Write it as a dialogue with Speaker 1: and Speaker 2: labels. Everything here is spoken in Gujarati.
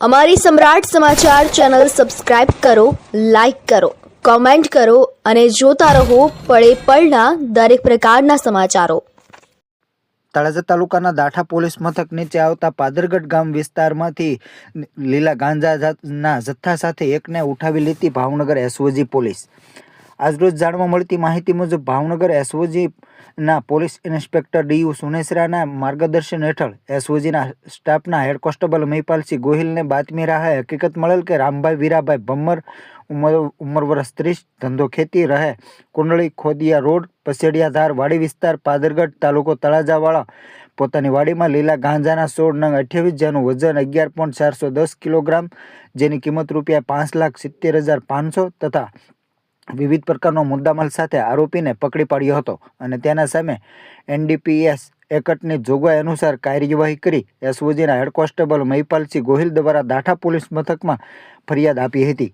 Speaker 1: અમારી સમ્રાટ સમાચાર ચેનલ સબસ્ક્રાઇબ કરો, લાઇક કરો, કોમેન્ટ કરો અને જોતા રહો પળે પળના દરેક પ્રકારના સમાચારો.
Speaker 2: તળાજા તાલુકાના દાઠા પોલીસ મથક નીચે આવતા પાદરગઢ ગામ વિસ્તારમાંથી લીલા ગાંજાના જથ્થા સાથે એકને ઉઠાવી લીધી ભાવનગર એસઓજી પોલીસ. આજરોજ જાણવા મળતી માહિતી મુજબ ભાવનગર એસઓજીના પોલીસ ઇન્સ્પેક્ટર ડીયુ સુનેસરાના માર્ગદર્શન હેઠળ એસઓજીના સ્ટાફના હેડ કોન્સ્ટેબલ મહિપાલસિંહ ગોહિલને બાતમી રાહે હકીકત મળેલ કે રામભાઈ વીરાભાઈ ભમ્મર ઉંમર ઉંમર વર્ષ ત્રીસ, ધંધો ખેતી રહે, કુંડળી ખોદિયા રોડ પસેડિયાધાર વાડી વિસ્તાર, પાદરગઢ તાલુકો તળાજાવાળા, પોતાની વાડીમાં લીલા ગાંજાના સોળ નંગ અઠ્યાવીસ જેનું વજન અગિયાર પોઈન્ટ ચારસો દસ કિલોગ્રામ, જેની કિંમત રૂપિયા પાંચ લાખ સિત્તેર હજાર પાંચસો તથા વિવિધ પ્રકારનો મુદ્દામાલ સાથે આરોપીને પકડી પાડ્યો હતો અને તેના સામે એનડીપીએસ એકટની જોગવાઈ અનુસાર કાર્યવાહી કરી એસઓજીના હેડ કોન્સ્ટેબલ મહિપાલસિંહ ગોહિલ દ્વારા દાઠા પોલીસ મથકમાં ફરિયાદ આપી હતી.